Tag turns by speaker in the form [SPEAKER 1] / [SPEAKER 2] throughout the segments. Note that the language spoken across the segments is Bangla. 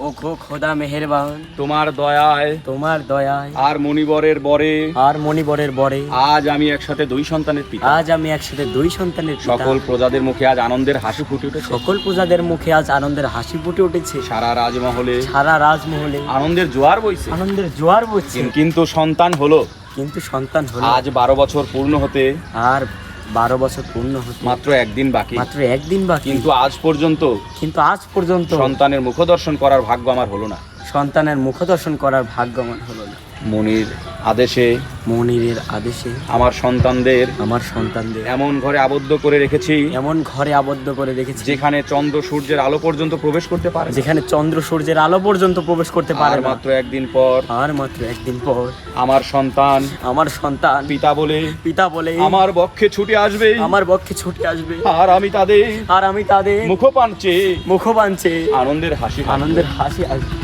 [SPEAKER 1] ও খো খোদা মেহেরবান।
[SPEAKER 2] তোমার দয়ায়
[SPEAKER 1] তোমার দয়ায়।
[SPEAKER 2] আর মণিবরের বরে
[SPEAKER 1] আর মণিবরের বরে।
[SPEAKER 2] আজ আমি একসাথে দুই সন্তানের পিতা।
[SPEAKER 1] আজ আমি একসাথে দুই সন্তানের পিতা।
[SPEAKER 2] সকল প্রজাদের মুখে আজ আনন্দের হাসি ফুটে উঠেছে।
[SPEAKER 1] সকল পূজাদের মুখে আজ আনন্দের হাসি ফুটে উঠেছে।
[SPEAKER 2] সারা রাজমহলে
[SPEAKER 1] সারা রাজমহলে
[SPEAKER 2] আনন্দের জোয়ার বইছে।
[SPEAKER 1] আনন্দের জোয়ার
[SPEAKER 2] কিন- কিন্তু সন্তান হলো।
[SPEAKER 1] কিন্তু সন্তান হলো।
[SPEAKER 2] আজ বারো বছর পূর্ণ হতে
[SPEAKER 1] আর বারো বছর পূর্ণ হতে
[SPEAKER 2] মাত্র একদিন বাকি।
[SPEAKER 1] মাত্র একদিন বাকি।
[SPEAKER 2] কিন্তু আজ পর্যন্ত
[SPEAKER 1] কিন্তু আজ পর্যন্ত
[SPEAKER 2] সন্তানের মুখদর্শন করার ভাগ্য আমার হলো না।
[SPEAKER 1] সন্তানের মুখ দর্শন করার ভাগ্য আমার হলো না।
[SPEAKER 2] মনির আদেশে
[SPEAKER 1] মনিরের আদেশে
[SPEAKER 2] আমার সন্তানদের
[SPEAKER 1] আমার সন্তানদের
[SPEAKER 2] এমন ঘরে আবদ্ধ করে রেখেছি
[SPEAKER 1] এমন ঘরে আবদ্ধ করে রেখেছি
[SPEAKER 2] যেখানে চন্দ্র সূর্যের আলো পর্যন্ত প্রবেশ করতে পারে
[SPEAKER 1] যেখানে চন্দ্র সূর্যের আলো পর্যন্ত প্রবেশ করতে পারে
[SPEAKER 2] মাত্র একদিন পর
[SPEAKER 1] আর মাত্র একদিন পর
[SPEAKER 2] আমার সন্তান
[SPEAKER 1] আমার সন্তান
[SPEAKER 2] পিতা বলে
[SPEAKER 1] পিতা বলে
[SPEAKER 2] আমার বক্ষে ছুটে আসবে।
[SPEAKER 1] আমার বক্ষে ছুটে আসবে।
[SPEAKER 2] আর আমি তাদের
[SPEAKER 1] আর আমি তাদের
[SPEAKER 2] মুখ পাঞ্চে
[SPEAKER 1] মুখ বাঁধছে
[SPEAKER 2] আনন্দের হাসি
[SPEAKER 1] আনন্দের হাসি আসবে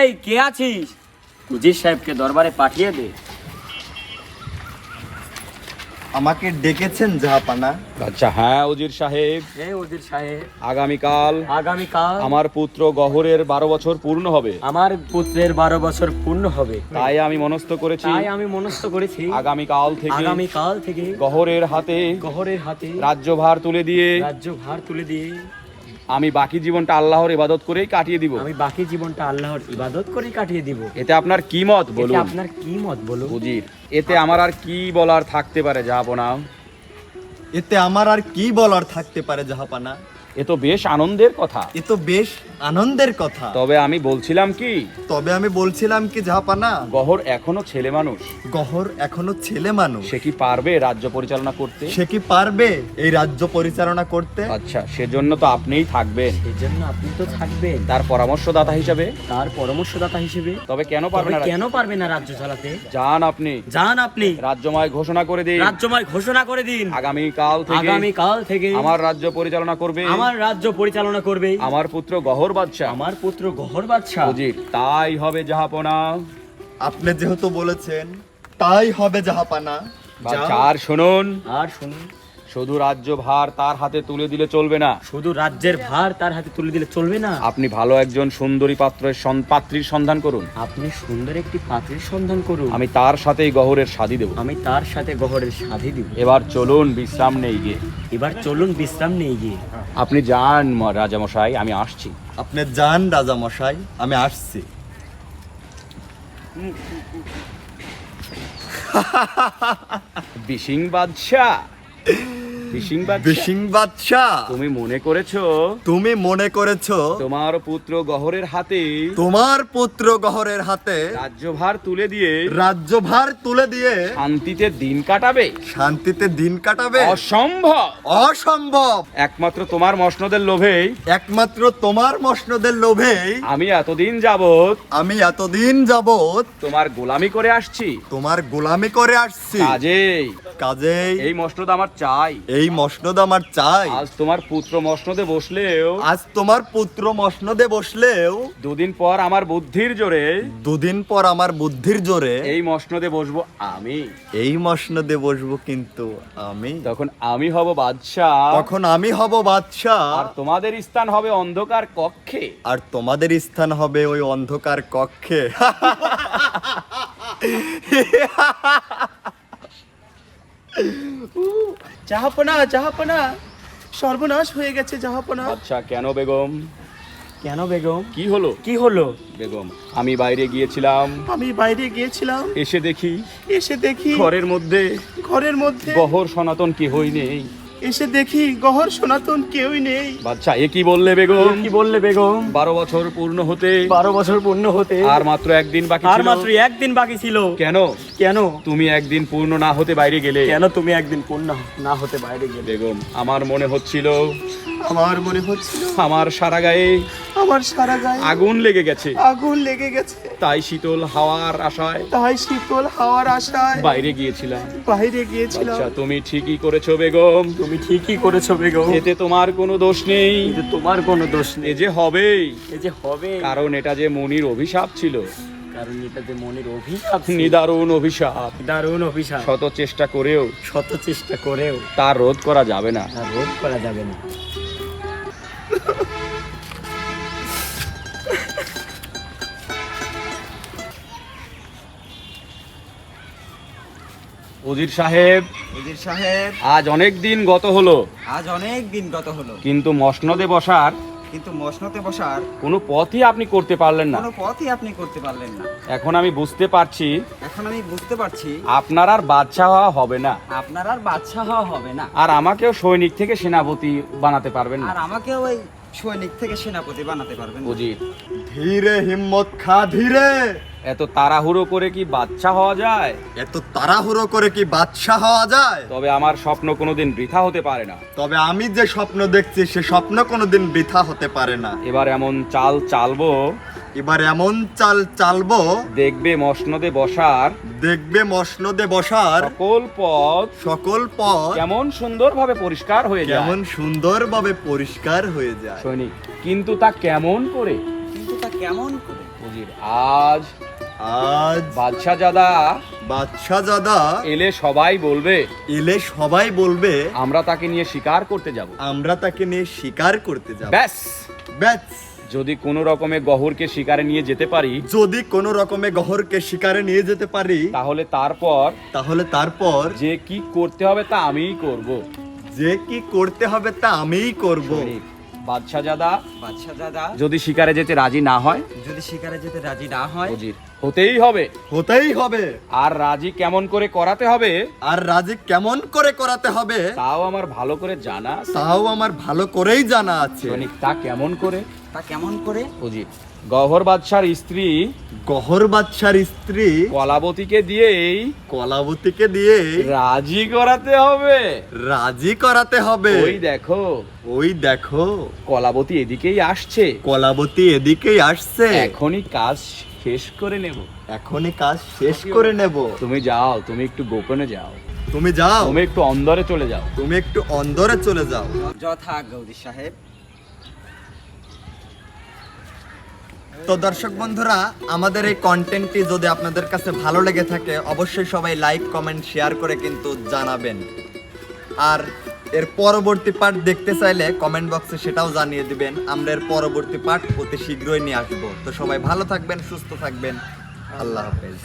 [SPEAKER 1] এই কে আছিস? উজির সাহেবকে দরবারে পাঠিয়ে দে।
[SPEAKER 3] আমাকে ডেকেছেন জাহাপানা।
[SPEAKER 2] আচ্ছা হ্যাঁ উজির সাহেব।
[SPEAKER 1] এই উজির সাহেব।
[SPEAKER 2] আগামীকাল
[SPEAKER 1] আগামীকাল
[SPEAKER 2] আমার পুত্র গহরের বারো বছর পূর্ণ হবে।
[SPEAKER 1] আমার পুত্রের বারো বছর পূর্ণ হবে।
[SPEAKER 2] তাই আমি মনস্থ করেছি।
[SPEAKER 1] তাই আমি মনস্থ করেছি।
[SPEAKER 2] আগামীকাল থেকে
[SPEAKER 1] আগামীকাল থেকে
[SPEAKER 2] গহরের হাতে
[SPEAKER 1] গহরের হাতে
[SPEAKER 2] রাজ্যভার তুলে দিয়ে
[SPEAKER 1] রাজ্য ভার তুলে দিয়ে
[SPEAKER 2] আমি বাকি জীবনটা আল্লাহর ইবাদত করেই কাটিয়ে দিব।
[SPEAKER 1] আমি বাকি জীবনটা আল্লাহর ইবাদত করেই কাটিয়ে দিব।
[SPEAKER 2] এতে আপনার কি মত
[SPEAKER 1] এতে
[SPEAKER 2] বলুন?
[SPEAKER 1] আপনার কি মত বলুন?
[SPEAKER 2] বুঝির এতে আমার আর কি বলার থাকতে পারে যাব না
[SPEAKER 3] এতে আমার আর কি বলার থাকতে পারে জাহাপানা?
[SPEAKER 2] এ তো বেশ আনন্দের কথা।
[SPEAKER 3] এ তো বেশ আনন্দের কথা।
[SPEAKER 2] তবে আমি বলছিলাম কি?
[SPEAKER 3] তবে আমি বলছিলাম কি জাহাপানা
[SPEAKER 2] গহর এখনও ছেলে মানুষ।
[SPEAKER 3] গহর এখনও ছেলে মানুষ।
[SPEAKER 2] সে কি পারবে রাজ্য পরিচালনা করতে?
[SPEAKER 3] সে কি পারবে এই রাজ্য পরিচালনা করতে?
[SPEAKER 2] আচ্ছা সেজন্য তো আপনিই থাকবেন।
[SPEAKER 1] সেজন্য আপনি তো থাকবেন।
[SPEAKER 2] তার পরামর্শদাতা হিসাবে?
[SPEAKER 1] তার পরামর্শদাতা হিসেবে?
[SPEAKER 2] তবে কেন পারবে না
[SPEAKER 1] কেন পারবে না রাজ্য চালাতে?
[SPEAKER 2] যান আপনি।
[SPEAKER 1] যান আপনি।
[SPEAKER 2] রাজ্যময় ঘোষণা করে দিন।
[SPEAKER 1] রাজ্যময় ঘোষণা করে দিন।
[SPEAKER 2] আগামী কাল থেকে
[SPEAKER 1] আগামী কাল থেকে
[SPEAKER 2] আমার রাজ্য পরিচালনা করবে।
[SPEAKER 1] আমার রাজ্য পরিচালনা করবে।
[SPEAKER 2] আমার পুত্র গহর বাদশাহ
[SPEAKER 1] আমার পুত্র গহর বাদশাহ
[SPEAKER 2] জি তাই হবে জাহাপনা।
[SPEAKER 3] আপনি যেহেতু বলেছেন তাই হবে জাহাপানা।
[SPEAKER 2] আর শুনুন।
[SPEAKER 1] আর শুনুন।
[SPEAKER 2] শুধু রাজ্য ভার তার হাতে তুলে দিলে চলবে না।
[SPEAKER 1] শুধু রাজ্যের ভার তার হাতে তুলে দিলে চলবে না।
[SPEAKER 2] আপনি ভালো একজন সুন্দরী পাত্রের সন- পাত্রীর সন্ধান করুন।
[SPEAKER 1] আপনি সুন্দর একটি পাত্রের সন্ধান করুন।
[SPEAKER 2] আমি তার সাথেই গহরের শাদি দেব।
[SPEAKER 1] আমি তার সাথে গহরের সাধি দিব।
[SPEAKER 2] এবার চলুন বিশ্রাম নেই গিয়ে।
[SPEAKER 1] এবার চলুন বিশ্রাম নেই গিয়ে।
[SPEAKER 2] আপনি যান রাজামশাই আমি আসছি।
[SPEAKER 3] আপনি যান রাজা মশাই আমি আসছি।
[SPEAKER 2] বিশিং বাদশাহ। বিশিং
[SPEAKER 3] বিশিং
[SPEAKER 2] তুমি মনে করেছ?
[SPEAKER 3] তুমি মনে করেছ?
[SPEAKER 2] তোমার পুত্র গহরের হাতে
[SPEAKER 3] তোমার পুত্র গহরের হাতে
[SPEAKER 2] রাজ্যভার তুলে দিয়ে
[SPEAKER 3] রাজ্যভার তুলে দিয়ে
[SPEAKER 2] শান্তিতে দিন কাটাবে।
[SPEAKER 3] শান্তিতে দিন কাটাবে।
[SPEAKER 2] অসম্ভব।
[SPEAKER 3] অসম্ভব।
[SPEAKER 2] একমাত্র তোমার মসনদের লোভেই।
[SPEAKER 3] একমাত্র তোমার মসনদের লোভেই
[SPEAKER 2] আমি এতদিন যাবত
[SPEAKER 3] আমি এতদিন যাবৎ
[SPEAKER 2] তোমার গোলামি করে আসছি।
[SPEAKER 3] তোমার গোলামি করে আসছি।
[SPEAKER 2] কাজেই।
[SPEAKER 3] কাজেই।
[SPEAKER 2] এই মসনদ আমার চাই।
[SPEAKER 3] এই মসনদ আমার চাই।
[SPEAKER 2] আজ তোমার পুত্র মসনদে বসলেও
[SPEAKER 3] আজ তোমার পুত্র মসনদে বসলেও
[SPEAKER 2] দুদিন পর আমার বুদ্ধির জোরে
[SPEAKER 3] দুদিন পর আমার বুদ্ধির জোরে
[SPEAKER 2] এই মসনদে বসবো আমি।
[SPEAKER 3] এই মসনদে বসবো কিন্তু আমি।
[SPEAKER 2] তখন আমি হব বাদশাহ।
[SPEAKER 3] তখন আমি হব বাদশাহ।
[SPEAKER 2] আর তোমাদের স্থান হবে অন্ধকার কক্ষে।
[SPEAKER 3] আর তোমাদের স্থান হবে ওই অন্ধকার কক্ষে।
[SPEAKER 4] জাহাপনা জাহাপনা সর্বনাশ হয়ে গেছে জাহাপনা
[SPEAKER 2] আচ্ছা কেন বেগম?
[SPEAKER 1] কেন বেগম?
[SPEAKER 2] কি হলো?
[SPEAKER 1] কি হলো?
[SPEAKER 2] বেগম আমি বাইরে গিয়েছিলাম।
[SPEAKER 4] আমি বাইরে গিয়েছিলাম।
[SPEAKER 2] এসে দেখি
[SPEAKER 4] এসে দেখি
[SPEAKER 2] ঘরের মধ্যে
[SPEAKER 4] ঘরের মধ্যে
[SPEAKER 2] গহর সনাতন কি হই নেই।
[SPEAKER 4] এসে দেখি গহর সনাতন কেউই নেই।
[SPEAKER 2] বাচ্চা এ কি বললে বেগম?
[SPEAKER 1] কি বললে বেগম?
[SPEAKER 2] বারো বছর পূর্ণ হতে।
[SPEAKER 1] বারো বছর পূর্ণ হতে।
[SPEAKER 2] আর মাত্র একদিন বাকি
[SPEAKER 1] আর মাত্র একদিন বাকি ছিল।
[SPEAKER 2] কেন?
[SPEAKER 1] কেন?
[SPEAKER 2] তুমি একদিন পূর্ণ না হতে বাইরে গেলে।
[SPEAKER 1] কেন তুমি একদিন পূর্ণ না হতে বাইরে গেলে?
[SPEAKER 2] বেগম আমার মনে হচ্ছিল
[SPEAKER 4] আমার মনে হচ্ছিল
[SPEAKER 2] আমার সারা গায়ে
[SPEAKER 4] আমার সারা গায়ে
[SPEAKER 2] আগুন লেগে গেছে।
[SPEAKER 4] আগুন লেগে গেছে।
[SPEAKER 2] তাই শীতল হাওয়ার আশায়
[SPEAKER 4] তাই শীতল হাওয়ার আশায়
[SPEAKER 2] বাইরে গিয়েছিলাম।
[SPEAKER 4] বাইরে গিয়েছিলাম।
[SPEAKER 2] আচ্ছা তুমি ঠিকই করেছ বেগম।
[SPEAKER 1] তুমি ঠিকই করেছ বেগম।
[SPEAKER 2] এতে তোমার কোনো দোষ নেই।
[SPEAKER 1] কিন্তু তোমার কোনো দোষ
[SPEAKER 2] এ
[SPEAKER 1] নেই
[SPEAKER 2] যে হবেই।
[SPEAKER 1] এই যে হবে।
[SPEAKER 2] কারণ এটা যে মনির অভিশাপ ছিল।
[SPEAKER 1] কারণ এটা যে মনের অভিশাপ
[SPEAKER 2] নিদারুণ অভিশাপ।
[SPEAKER 1] দারুণ অভিশাপ।
[SPEAKER 2] শত চেষ্টা করেও
[SPEAKER 1] শত চেষ্টা করেও
[SPEAKER 2] তার রোধ করা যাবে না।
[SPEAKER 1] রোধ করা যাবে না।
[SPEAKER 2] উজির সাহেব
[SPEAKER 5] উজির সাহেব।
[SPEAKER 2] আজ অনেক দিন গত হলো।
[SPEAKER 5] আজ অনেক দিন গত হলো।
[SPEAKER 2] কিন্তু মসনদে বসার
[SPEAKER 5] কিন্তু মশনতে বসার
[SPEAKER 2] কোনো পথই আপনি করতে পারলেন না।
[SPEAKER 5] কোনো পথই আপনি করতে পারলেন না।
[SPEAKER 2] এখন আমি বুঝতে পারছি
[SPEAKER 5] এখন আমি বুঝতে পারছি
[SPEAKER 2] আপনার আর বাচ্চা হওয়া হবে না।
[SPEAKER 5] আপনার আর বাচ্চা হওয়া হবে না।
[SPEAKER 2] আর আমাকেও সৈনিক থেকে সেনাপতি বানাতে পারবেন না।
[SPEAKER 5] আর আমাকেও ওই সৈনিক থেকে সেনাপতি বানাতে পারবেন
[SPEAKER 2] অজিত
[SPEAKER 3] ধীরে হিম্মত খা ধীরে।
[SPEAKER 2] এত তাড়াহুড়ো করে কি বাচ্চা হওয়া যায়?
[SPEAKER 3] এত তাড়াহুড়ো করে কি বাচ্চা হওয়া যায়?
[SPEAKER 2] তবে আমার স্বপ্ন কোনোদিন বৃথা হতে পারে না।
[SPEAKER 3] তবে আমি যে স্বপ্ন দেখছি সে স্বপ্ন কোনোদিন বৃথা হতে পারে না।
[SPEAKER 2] এবার এমন চাল চালবো
[SPEAKER 3] এবার এমন চাল চালবো।
[SPEAKER 2] দেখবে মসনদে বসার।
[SPEAKER 3] দেখবে মসনদে বসার।
[SPEAKER 2] সকল পথ
[SPEAKER 3] সকল পথ
[SPEAKER 2] কেমন সুন্দরভাবে পরিষ্কার হয়ে যায়।
[SPEAKER 3] কেমন সুন্দরভাবে পরিষ্কার হয়ে যায়।
[SPEAKER 2] সৈনিক কিন্তু তা কেমন করে?
[SPEAKER 5] কিন্তু তা কেমন করে?
[SPEAKER 2] উজির আজ
[SPEAKER 3] আজ
[SPEAKER 2] বাদশাহ জাদা
[SPEAKER 3] বাদশাহ জাদা
[SPEAKER 2] এলে সবাই বলবে
[SPEAKER 3] এলে সবাই বলবে
[SPEAKER 2] আমরা তাকে নিয়ে শিকার করতে যাব।
[SPEAKER 3] আমরা তাকে নিয়ে শিকার করতে যাব।
[SPEAKER 2] ব্যাস।
[SPEAKER 3] ব্যাস।
[SPEAKER 2] যদি কোনো রকমে গহরকে শিকারে নিয়ে যেতে পারি
[SPEAKER 3] যদি কোনো রকমে গহরকে শিকারে নিয়ে যেতে পারি
[SPEAKER 2] তাহলে তারপর
[SPEAKER 3] তাহলে তারপর
[SPEAKER 2] যে কি করতে হবে তা আমিই করব।
[SPEAKER 3] যে কি করতে হবে তা আমিই করব।
[SPEAKER 2] বাদশাহ জাদা
[SPEAKER 5] বাদশাহ দাদা
[SPEAKER 2] যদি শিকারে যেতে রাজি না হয়
[SPEAKER 5] যদি শিকারে যেতে রাজি না হয়
[SPEAKER 2] উজির হতেই হবে।
[SPEAKER 3] হতেই হবে।
[SPEAKER 2] আর রাজি কেমন করে করাতে হবে?
[SPEAKER 3] আর রাজি কেমন করে করাতে হবে?
[SPEAKER 2] তাও আমার ভালো করে জানা
[SPEAKER 3] তাও আমার ভালো করেই জানা আছে।
[SPEAKER 2] তা কেমন করে?
[SPEAKER 5] তা কেমন করে?
[SPEAKER 2] উজির গহর বাদশার স্ত্রী
[SPEAKER 3] গহর বাদশার স্ত্রী
[SPEAKER 2] কলাবতীকে দিয়েই
[SPEAKER 3] কলাবতীকে দিয়ে
[SPEAKER 2] রাজি করাতে হবে।
[SPEAKER 3] রাজি করাতে হবে।
[SPEAKER 2] ওই দেখো।
[SPEAKER 3] ওই দেখো।
[SPEAKER 2] কলাবতী এদিকেই আসছে।
[SPEAKER 3] কলাবতী এদিকেই আসছে।
[SPEAKER 2] এখনই কাজ শেষ করে নেব।
[SPEAKER 3] এখনই কাজ শেষ করে নেব।
[SPEAKER 2] তুমি যাও তুমি একটু গোপনে যাও।
[SPEAKER 3] তুমি যাও।
[SPEAKER 2] তুমি একটু অন্দরে চলে যাও।
[SPEAKER 3] তুমি একটু অন্দরে চলে যাও।
[SPEAKER 5] যথা উজির সাহেব।
[SPEAKER 3] তো দর্শক বন্ধুরা, আমাদের এই কন্টেন্টটি যদি আপনাদের কাছে ভালো লেগে থাকে, অবশ্যই সবাই লাইক কমেন্ট শেয়ার করে কিন্তু জানাবেন। আর এর পরবর্তী পার্ট দেখতে চাইলে কমেন্ট বক্সে সেটাও জানিয়ে দিবেন। আমরা এর পরবর্তী পার্ট অতি শীঘ্রই নিয়ে আসব। তো সবাই ভালো থাকবেন, সুস্থ থাকবেন। আল্লাহ হাফেজ।